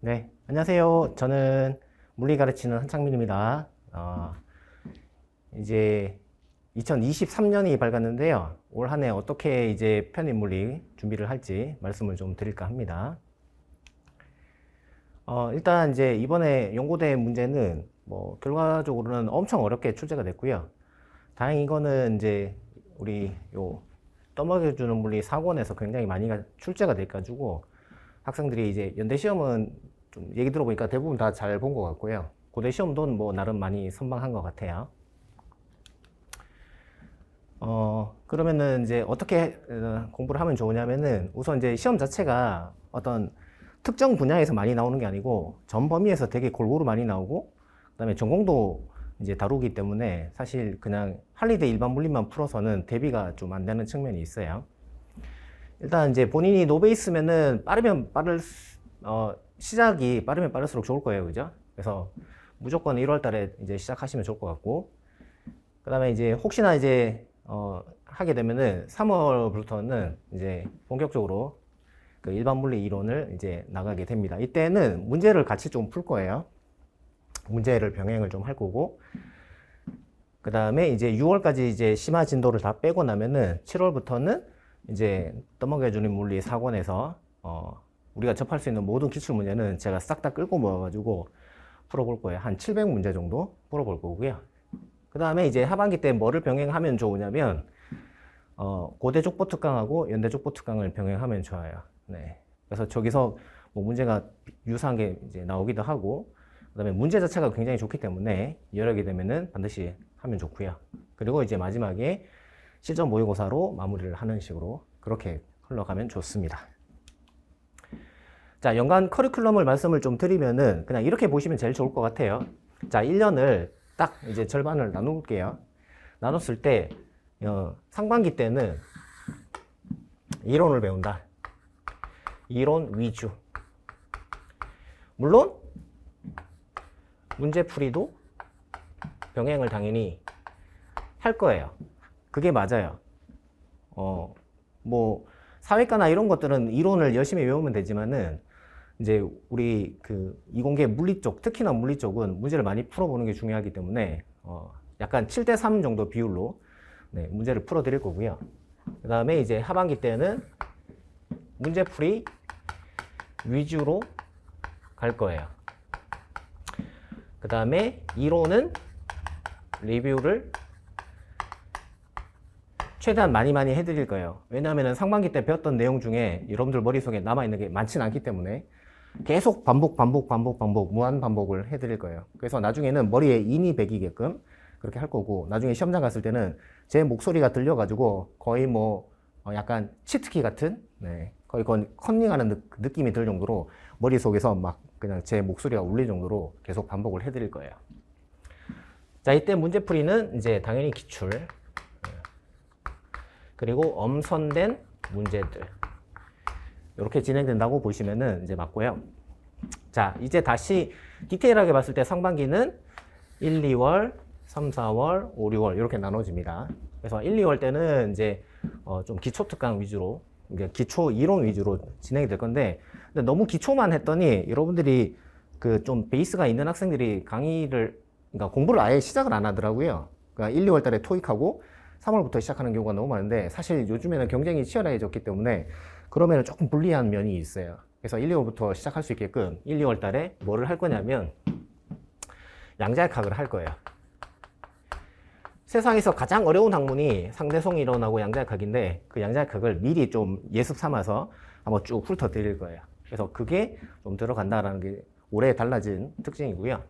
네, 안녕하세요. 저는 물리 가르치는 한창민입니다. 어, 이제 2023년이 밝았는데요. 올 한 해 어떻게 이제 편입 물리 준비를 할지 말씀을 좀 드릴까 합니다. 어, 일단 이제 이번에 연고대 문제는 뭐 결과적으로는 엄청 어렵게 출제가 됐고요. 다행히 이거는 이제 우리 요 떠먹여주는 물리 4권에서 굉장히 많이 가- 출제가 돼가지고 학생들이 이제 연대 시험은 좀 얘기 들어보니까 대부분 다 잘 본 것 같고요. 고대 시험도 뭐 나름 많이 선방한 것 같아요. 어, 그러면은 이제 어떻게 어, 공부를 하면 좋으냐면은 우선 이제 시험 자체가 어떤 특정 분야에서 많이 나오는 게 아니고 전 범위에서 되게 골고루 많이 나오고 그다음에 전공도 이제 다루기 때문에 사실 그냥 할리대 일반 물리만 풀어서는 대비가 좀 안 되는 측면이 있어요. 일단 이제 본인이 노베이스면은 빠르면 빠를 수- 어, 시작이 빠르면 빠를수록 좋을 거예요, 그죠? 그래서 무조건 1월 달에 이제 시작하시면 좋을 것 같고, 그 다음에 이제 혹시나 이제 어, 하게 되면은 3월부터는 이제 본격적으로 그 일반 물리 이론을 이제 나가게 됩니다. 이때는 문제를 같이 좀 풀 거예요. 문제를 병행을 좀 할 거고, 그 다음에 이제 6월까지 이제 심화 진도를 다 빼고 나면은 7월부터는 이제 떠먹여주는 물리 4권에서 어, 우리가 접할 수 있는 모든 기출 문제는 제가 싹 다 끌고 모아가지고 풀어볼 거예요. 한 700문제 정도 풀어볼 거고요. 그 다음에 이제 하반기 때 뭐를 병행하면 좋으냐면 어, 고대 족보 특강하고 연대 족보 특강을 병행하면 좋아요. 네. 그래서 저기서 뭐 문제가 유사한 게 이제 나오기도 하고 그다음에 문제 자체가 굉장히 좋기 때문에 여러 개 되면은 반드시 하면 좋고요. 그리고 이제 마지막에 실전 모의고사로 마무리를 하는 식으로 그렇게 흘러가면 좋습니다. 자, 연간 커리큘럼을 말씀을 좀 드리면은 그냥 이렇게 보시면 제일 좋을 것 같아요. 자, 1년을 딱 이제 절반을 나눌게요. 나눴을 때 어, 상반기 때는 이론을 배운다. 이론 위주. 물론 문제풀이도 병행을 당연히 할 거예요. 그게 맞아요. 어, 뭐, 사회과나 이런 것들은 이론을 열심히 외우면 되지만은, 이제 우리 그 이공계 물리 쪽, 특히나 물리 쪽은 문제를 많이 풀어보는 게 중요하기 때문에, 어, 약간 7대 3 정도 비율로, 네, 문제를 풀어드릴 거고요. 그 다음에 이제 하반기 때는 문제풀이 위주로 갈 거예요. 그 다음에 이론은 리뷰를 최대한 많이 많이 해드릴 거예요. 왜냐하면 상반기 때 배웠던 내용 중에 여러분들 머릿속에 남아있는 게 많지는 않기 때문에 계속 반복, 반복, 반복, 반복, 무한 반복을 해드릴 거예요. 그래서 나중에는 머리에 인이 배기게끔 그렇게 할 거고, 나중에 시험장 갔을 때는 제 목소리가 들려가지고 거의 뭐 어, 약간 치트키 같은, 네, 거의 건 컨닝하는 느, 느낌이 들 정도로 머릿속에서 막 그냥 제 목소리가 울릴 정도로 계속 반복을 해드릴 거예요. 자, 이때 문제풀이는 이제 당연히 기출, 그리고 엄선된 문제들. 이렇게 진행된다고 보시면은 이제 맞고요. 자, 이제 다시 디테일하게 봤을 때 상반기는 1, 2월, 3, 4월, 5, 6월 이렇게 나눠집니다. 그래서 1, 2월 때는 이제 어, 좀 기초 특강 위주로, 기초 이론 위주로 진행이 될 건데, 근데 너무 기초만 했더니 여러분들이 그 좀 베이스가 있는 학생들이 강의를, 그러니까 공부를 아예 시작을 안 하더라고요. 그러니까 1, 2월 달에 토익하고 3월부터 시작하는 경우가 너무 많은데 사실 요즘에는 경쟁이 치열해졌기 때문에 그러면 조금 불리한 면이 있어요. 그래서 1, 2월부터 시작할 수 있게끔 1, 2월 달에 뭐를 할 거냐면 양자역학을 할 거예요. 세상에서 가장 어려운 학문이 상대성 이론하고 양자역학인데 그 양자역학을 미리 좀 예습 삼아서 한번 쭉 훑어 드릴 거예요. 그래서 그게 좀 들어간다라는 게 올해 달라진 특징이고요.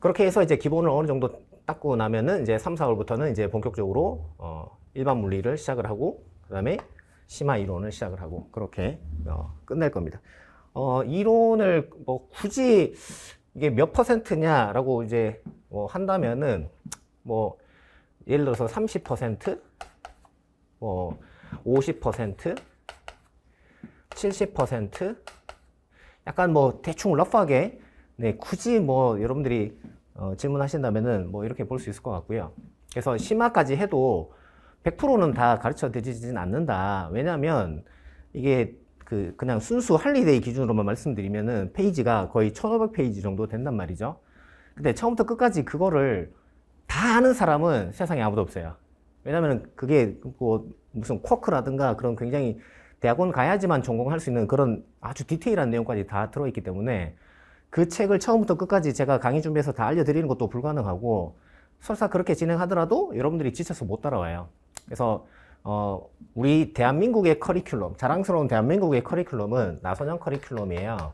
그렇게 해서 이제 기본을 어느 정도 닦고 나면은 이제 3, 4월부터는 이제 본격적으로 어, 일반 물리를 시작을 하고 그다음에 심화 이론을 시작을 하고 그렇게 어, 끝낼 겁니다. 어, 이론을 뭐 굳이 이게 몇 퍼센트냐라고 이제 뭐 한다면은 뭐 예를 들어서 30%, 뭐 50%, 70% 약간 뭐 대충 러프하게 네, 굳이 뭐 여러분들이 어, 질문하신다면은 뭐 이렇게 볼 수 있을 것 같고요. 그래서 심화까지 해도 100%는 다 가르쳐 드리지는 않는다. 왜냐하면 이게 그 그냥 순수 할리데이 기준으로만 말씀드리면은 페이지가 거의 1500페이지 정도 된단 말이죠. 근데 처음부터 끝까지 그거를 다 아는 사람은 세상에 아무도 없어요. 왜냐면 그게 뭐 무슨 쿼크라든가 그런 굉장히 대학원 가야지만 전공할 수 있는 그런 아주 디테일한 내용까지 다 들어있기 때문에 그 책을 처음부터 끝까지 제가 강의 준비해서 다 알려드리는 것도 불가능하고 설사 그렇게 진행하더라도 여러분들이 지쳐서 못 따라와요. 그래서 어, 우리 대한민국의 커리큘럼, 자랑스러운 대한민국의 커리큘럼은 나선형 커리큘럼이에요.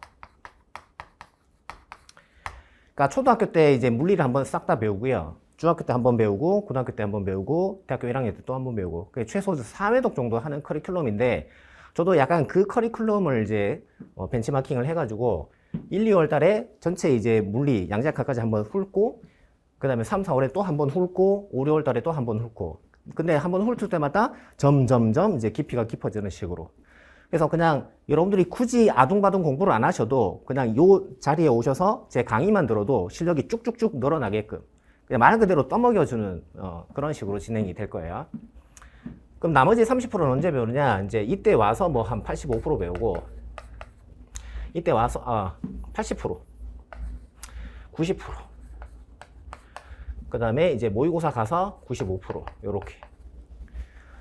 그러니까 초등학교 때 이제 물리를 한번 싹 다 배우고요. 중학교 때 한번 배우고, 고등학교 때 한번 배우고, 대학교 1학년 때 또 한번 배우고, 그게 최소 4회독 정도 하는 커리큘럼인데, 저도 약간 그 커리큘럼을 이제 어, 벤치마킹을 해가지고 1, 2월 달에 전체 이제 물리 양자학까지 한번 훑고, 그 다음에 3, 4월에 또 한 번 훑고, 5, 6월 달에 또 한 번 훑고, 근데 한 번 훑을 때마다 점점점 이제 깊이가 깊어지는 식으로. 그래서 그냥 여러분들이 굳이 아둥바둥 공부를 안 하셔도 그냥 요 자리에 오셔서 제 강의만 들어도 실력이 쭉쭉쭉 늘어나게끔 그냥 말 그대로 떠먹여주는 어, 그런 식으로 진행이 될 거예요. 그럼 나머지 30%는 언제 배우느냐? 이제 이때 와서 뭐 한 85% 배우고 이때 와서 아 80%, 90%. 그 다음에 이제 모의고사 가서 95% 요렇게.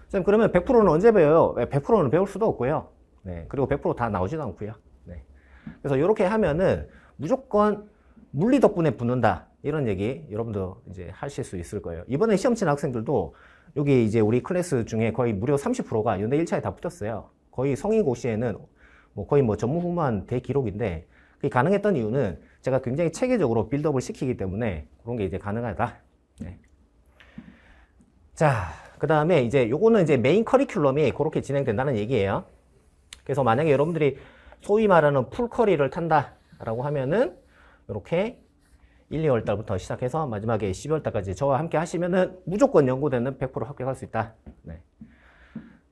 선생님 그러면 100%는 언제 배워요? 100%는 배울 수도 없고요. 네, 그리고 100%다 나오지도 않고요. 네. 그래서 이렇게 하면은 무조건 물리 덕분에 붙는다. 이런 얘기 여러분도 이제 하실 수 있을 거예요. 이번에 시험 친 학생들도 여기 이제 우리 클래스 중에 거의 무려 30%가 연대 1차에 다 붙었어요. 거의 성인고시에는 뭐 거의 뭐 전무후무한 대기록인데 그게 가능했던 이유는 제가 굉장히 체계적으로 빌드업을 시키기 때문에 그런 게 이제 가능하다. 네. 자, 그 다음에 이제 요거는 이제 메인 커리큘럼이 그렇게 진행된다는 얘기예요. 그래서 만약에 여러분들이 소위 말하는 풀커리를 탄다라고 하면은 이렇게 1, 2월 달부터 시작해서 마지막에 12월 달까지 저와 함께 하시면은 무조건 연구되는 100% 합격할 수 있다. 네.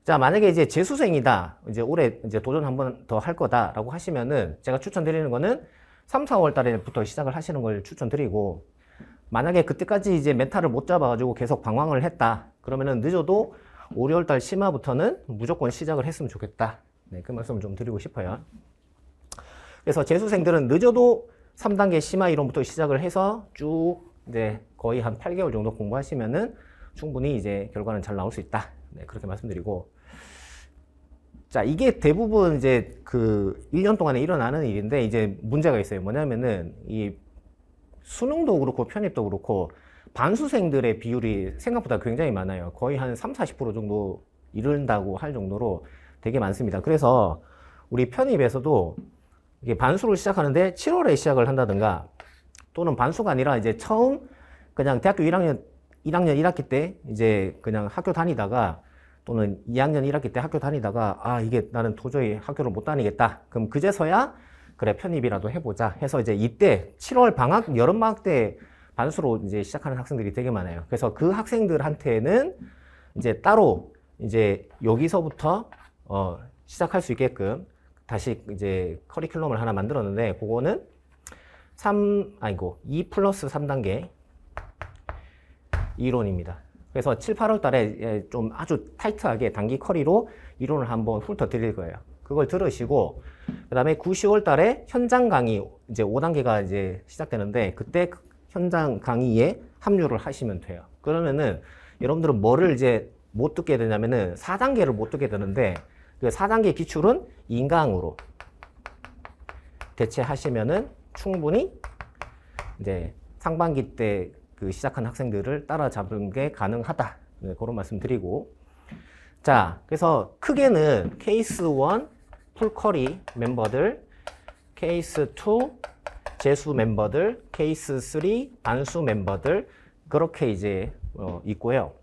자, 만약에 이제 재수생이다. 이제 올해 이제 도전 한 번 더 할 거다라고 하시면은 제가 추천드리는 거는 3, 4월 달에부터 시작을 하시는 걸 추천드리고 만약에 그때까지 이제 메타를 못 잡아가지고 계속 방황을 했다. 그러면은 늦어도 5, 6월 달 심화부터는 무조건 시작을 했으면 좋겠다. 네, 그 말씀을 좀 드리고 싶어요. 그래서 재수생들은 늦어도 3단계 심화 이론부터 시작을 해서 쭉 이제 거의 한 8개월 정도 공부하시면은 충분히 이제 결과는 잘 나올 수 있다. 네, 그렇게 말씀드리고. 자, 이게 대부분 이제 그 1년 동안에 일어나는 일인데 이제 문제가 있어요. 뭐냐면은 이 수능도 그렇고 편입도 그렇고 반수생들의 비율이 생각보다 굉장히 많아요. 거의 한 3, 40% 정도 이른다고 할 정도로 되게 많습니다. 그래서 우리 편입에서도 이게 반수를 시작하는데 7월에 시작을 한다든가 또는 반수가 아니라 이제 처음 그냥 대학교 1학년 1학년 1학기 때 이제 그냥 학교 다니다가 또는 2학년 1학기 때 학교 다니다가 아 이게 나는 도저히 학교를 못 다니겠다. 그럼 그제서야 그래 편입이라도 해보자 해서 이제 이때 7월 방학 여름 방학 때 반수로 이제 시작하는 학생들이 되게 많아요. 그래서 그 학생들한테는 이제 따로 이제 여기서부터 어 시작할 수 있게끔 다시 이제 커리큘럼을 하나 만들었는데 그거는 3 아니고 2 플러스 3단계 이론입니다. 그래서 7, 8월 달에 예, 좀 아주 타이트하게 단기 커리로 이론을 한번 훑어 드릴 거예요. 그걸 들으시고 그다음에 9, 10월 달에 현장 강의 이제 5단계가 이제 시작되는데 그때 그 현장 강의에 합류를 하시면 돼요. 그러면은 여러분들은 뭐를 이제 못 듣게 되냐면은 4단계를 못 듣게 되는데 그 4단계 기출은 인강으로 대체하시면은 충분히 이제 상반기 때 그 시작한 학생들을 따라잡는 게 가능하다. 네, 그런 말씀 드리고. 자, 그래서 크게는 케이스 1 풀커리 멤버들, 케이스 2 재수 멤버들, 케이스 3 반수 멤버들, 그렇게 이제 어, 있고요.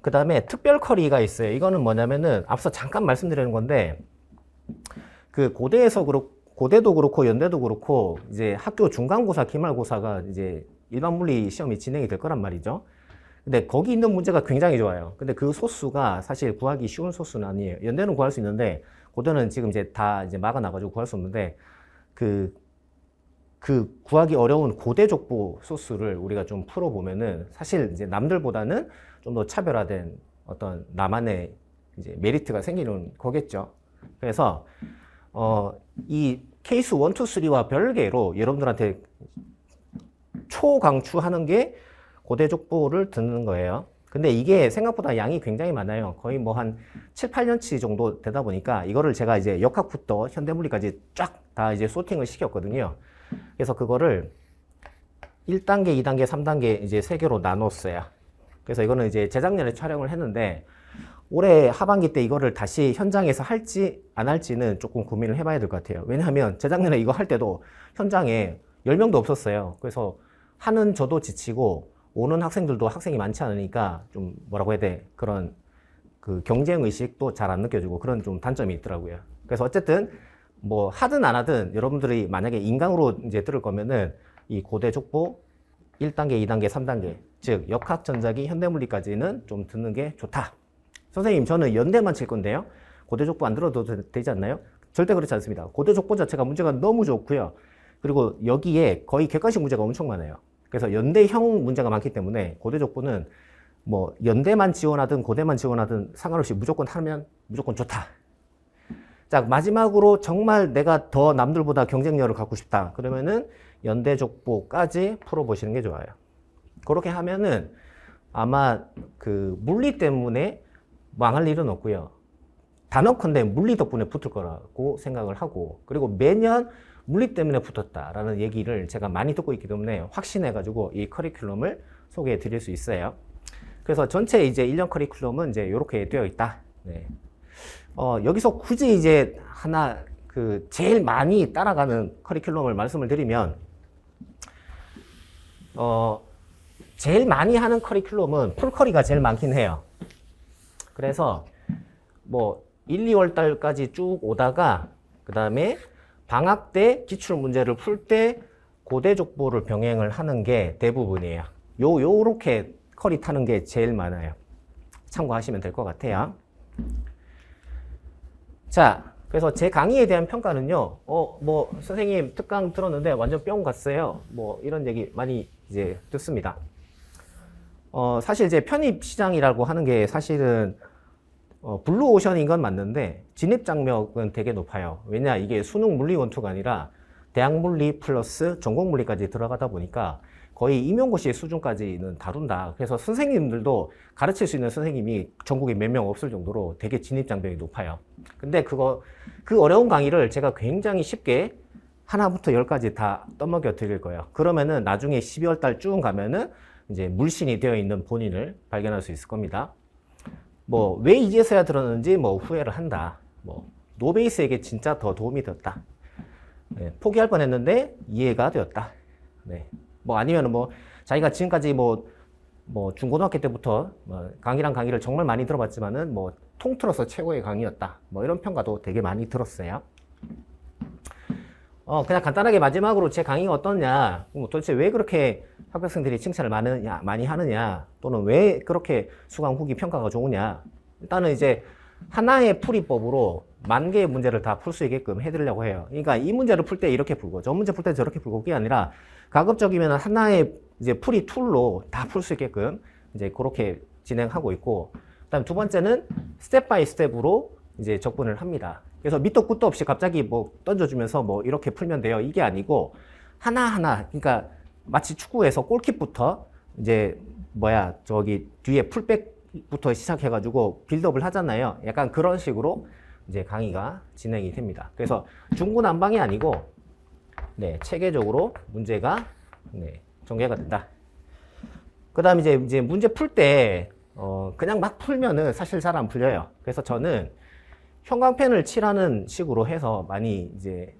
그 다음에 특별 커리가 있어요. 이거는 뭐냐면은 앞서 잠깐 말씀드리는 건데 그 고대에서 그렇고 고대도 그렇고 연대도 그렇고 이제 학교 중간고사, 기말고사가 이제 일반 물리 시험이 진행이 될 거란 말이죠. 근데 거기 있는 문제가 굉장히 좋아요. 근데 그 소수가 사실 구하기 쉬운 소수는 아니에요. 연대는 구할 수 있는데 고대는 지금 이제 다 이제 막아놔가지고 구할 수 없는데 그, 그 구하기 어려운 고대 족보 소수를 우리가 좀 풀어보면은 사실 이제 남들보다는 좀 더 차별화된 어떤 나만의 이제 메리트가 생기는 거겠죠. 그래서 어, 이 케이스 1, 2, 3와 별개로 여러분들한테 초강추하는 게 고대족보를 듣는 거예요. 근데 이게 생각보다 양이 굉장히 많아요. 거의 뭐 한 7, 8년치 정도 되다 보니까 이거를 제가 이제 역학부터 현대물리까지 쫙 다 이제 소팅을 시켰거든요. 그래서 그거를 1단계, 2단계, 3단계 이제 세 개로 나눴어요. 그래서 이거는 이제 재작년에 촬영을 했는데 올해 하반기 때 이거를 다시 현장에서 할지 안 할지는 조금 고민을 해봐야 될 것 같아요. 왜냐하면 재작년에 이거 할 때도 현장에 10명도 없었어요. 그래서 하는 저도 지치고 오는 학생들도 학생이 많지 않으니까 좀 뭐라고 해야 돼 그런 그 경쟁 의식도 잘 안 느껴지고 그런 좀 단점이 있더라고요. 그래서 어쨌든 뭐 하든 안 하든 여러분들이 만약에 인강으로 이제 들을 거면은 이 고대 족보 1단계, 2단계, 3단계 즉 역학 전자기 현대물리까지는 좀 듣는 게 좋다. 선생님 저는 연대만 칠 건데요. 고대 족보 안 들어도 되- 되지 않나요? 절대 그렇지 않습니다. 고대 족보 자체가 문제가 너무 좋고요. 그리고 여기에 거의 객관식 문제가 엄청 많아요. 그래서 연대형 문제가 많기 때문에 고대 족보는 뭐 연대만 지원하든 고대만 지원하든 상관없이 무조건 하면 무조건 좋다. 자, 마지막으로 정말 내가 더 남들보다 경쟁력을 갖고 싶다. 그러면은 연대 족보까지 풀어보시는 게 좋아요. 그렇게 하면은 아마 그 물리 때문에 망할 일은 없고요. 단언컨대 물리 덕분에 붙을 거라고 생각을 하고 그리고 매년 물리 때문에 붙었다라는 얘기를 제가 많이 듣고 있기 때문에 확신해가지고 이 커리큘럼을 소개해 드릴 수 있어요. 그래서 전체 이제 1년 커리큘럼은 이제 이렇게 되어 있다. 네. 어, 여기서 굳이 이제 하나 그 제일 많이 따라가는 커리큘럼을 말씀을 드리면 어, 제일 많이 하는 커리큘럼은 풀커리가 제일 많긴 해요. 그래서 뭐 1, 2월 달까지 쭉 오다가 그 다음에 방학 때 기출 문제를 풀 때 고대 족보를 병행을 하는 게 대부분이에요. 요 요렇게 커리 타는 게 제일 많아요. 참고하시면 될 것 같아요. 자, 그래서 제 강의에 대한 평가는요. 어, 뭐 선생님 특강 들었는데 완전 뿅 갔어요. 뭐 이런 얘기 많이 이제 듣습니다. 어, 사실 이제 편입 시장이라고 하는 게 사실은 어, 블루오션인 건 맞는데 진입 장벽은 되게 높아요. 왜냐 이게 수능 물리 원투가 아니라 대학 물리 플러스 전공 물리까지 들어가다 보니까 거의 임용고시 수준까지는 다룬다. 그래서 선생님들도 가르칠 수 있는 선생님이 전국에 몇 명 없을 정도로 되게 진입 장벽이 높아요. 근데 그거 그 어려운 강의를 제가 굉장히 쉽게 하나부터 열까지 다 떠먹여 드릴 거예요. 그러면은 나중에 12월 달 쭉 가면은 이제 물신이 되어 있는 본인을 발견할 수 있을 겁니다. 뭐 왜 이제서야 들었는지 뭐 후회를 한다. 뭐 노베이스에게 진짜 더 도움이 되었다. 네, 포기할 뻔했는데 이해가 되었다. 네. 뭐 아니면 뭐 자기가 지금까지 뭐, 뭐 중고등학교 때부터 뭐 강의랑 강의를 정말 많이 들어봤지만은 뭐 통틀어서 최고의 강의였다. 뭐 이런 평가도 되게 많이 들었어요. 어, 그냥 간단하게 마지막으로 제 강의가 어떻냐, 뭐 도대체 왜 그렇게 합격생들이 칭찬을 많으냐, 많이 하느냐, 또는 왜 그렇게 수강 후기 평가가 좋으냐. 일단은 이제 하나의 풀이법으로 만 개의 문제를 다 풀 수 있게끔 해드리려고 해요. 그러니까 이 문제를 풀 때 이렇게 풀고, 저 문제 풀 때 저렇게 풀고, 그게 아니라 가급적이면 하나의 이제 풀이 툴로 다 풀 수 있게끔 이제 그렇게 진행하고 있고, 그 다음에 두 번째는 스텝 바이 스텝으로 이제 적분을 합니다. 그래서 밑도 끝도 없이 갑자기 뭐 던져주면서 뭐 이렇게 풀면 돼요. 이게 아니고 하나하나, 그러니까 마치 축구에서 골킥부터 이제 뭐야, 저기 뒤에 풀백부터 시작해가지고 빌드업을 하잖아요. 약간 그런 식으로 이제 강의가 진행이 됩니다. 그래서 중구난방이 아니고 네, 체계적으로 문제가 네, 전개가 된다. 그 다음 이제, 이제 문제 풀 때, 어, 그냥 막 풀면은 사실 잘 안 풀려요. 그래서 저는 형광펜을 칠하는 식으로 해서 많이 이제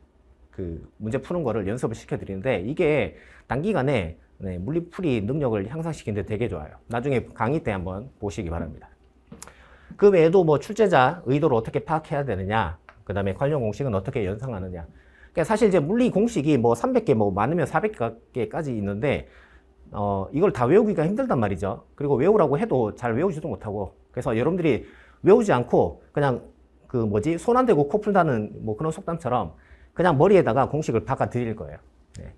그 문제 푸는 거를 연습을 시켜드리는데 이게 단기간에 네, 물리풀이 능력을 향상시키는데 되게 좋아요. 나중에 강의 때 한번 보시기 바랍니다. 그 외에도 뭐 출제자 의도를 어떻게 파악해야 되느냐, 그 다음에 관련 공식은 어떻게 연상하느냐. 그러니까 사실 이제 물리 공식이 뭐 300개, 뭐 많으면 400개까지 있는데, 어, 이걸 다 외우기가 힘들단 말이죠. 그리고 외우라고 해도 잘 외우지도 못하고. 그래서 여러분들이 외우지 않고 그냥 그 뭐지, 손 안 대고 코 풀다는 뭐 그런 속담처럼 그냥 머리에다가 공식을 박아 드릴 거예요. 네.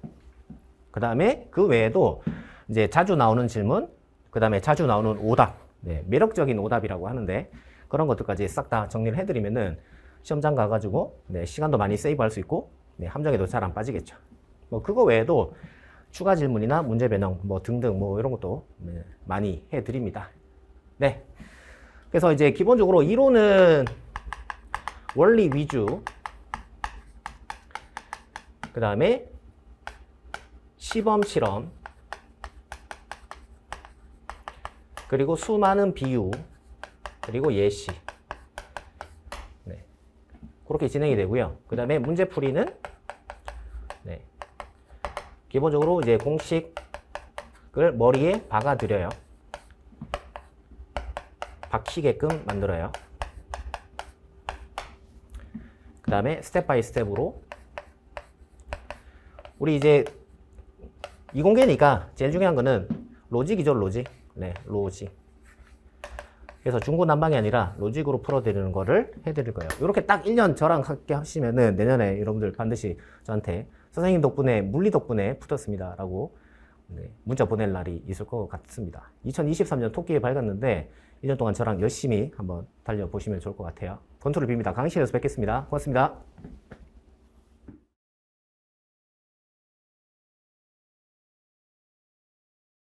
그 다음에 그 외에도 이제 자주 나오는 질문, 그 다음에 자주 나오는 오답, 네, 매력적인 오답이라고 하는데 그런 것들까지 싹 다 정리를 해드리면은 시험장 가가지고 네, 시간도 많이 세이브할 수 있고 네, 함정에도 잘 안 빠지겠죠. 뭐 그거 외에도 추가 질문이나 문제 변형 뭐 등등 뭐 이런 것도 네, 많이 해드립니다. 네. 그래서 이제 기본적으로 이론은 원리 위주, 그 다음에 시범 실험, 그리고 수많은 비유, 그리고 예시. 네. 그렇게 진행이 되고요. 그 다음에 문제 풀이는 네. 기본적으로 이제 공식을 머리에 박아드려요. 박히게끔 만들어요. 그 다음에 스텝 바이 스텝으로 우리 이제 이공계니까 제일 중요한 거는 로직이죠, 로직. 네, 로직. 그래서 중구난방이 아니라 로직으로 풀어드리는 거를 해드릴 거예요. 이렇게 딱 1년 저랑 함께 하시면은 내년에 여러분들 반드시 저한테 선생님 덕분에, 물리 덕분에 붙었습니다. 라고 네, 문자 보낼 날이 있을 것 같습니다. 2023년 토끼에 밝았는데 1년 동안 저랑 열심히 한번 달려보시면 좋을 것 같아요. 건투를 빕니다. 강의실에서 뵙겠습니다. 고맙습니다.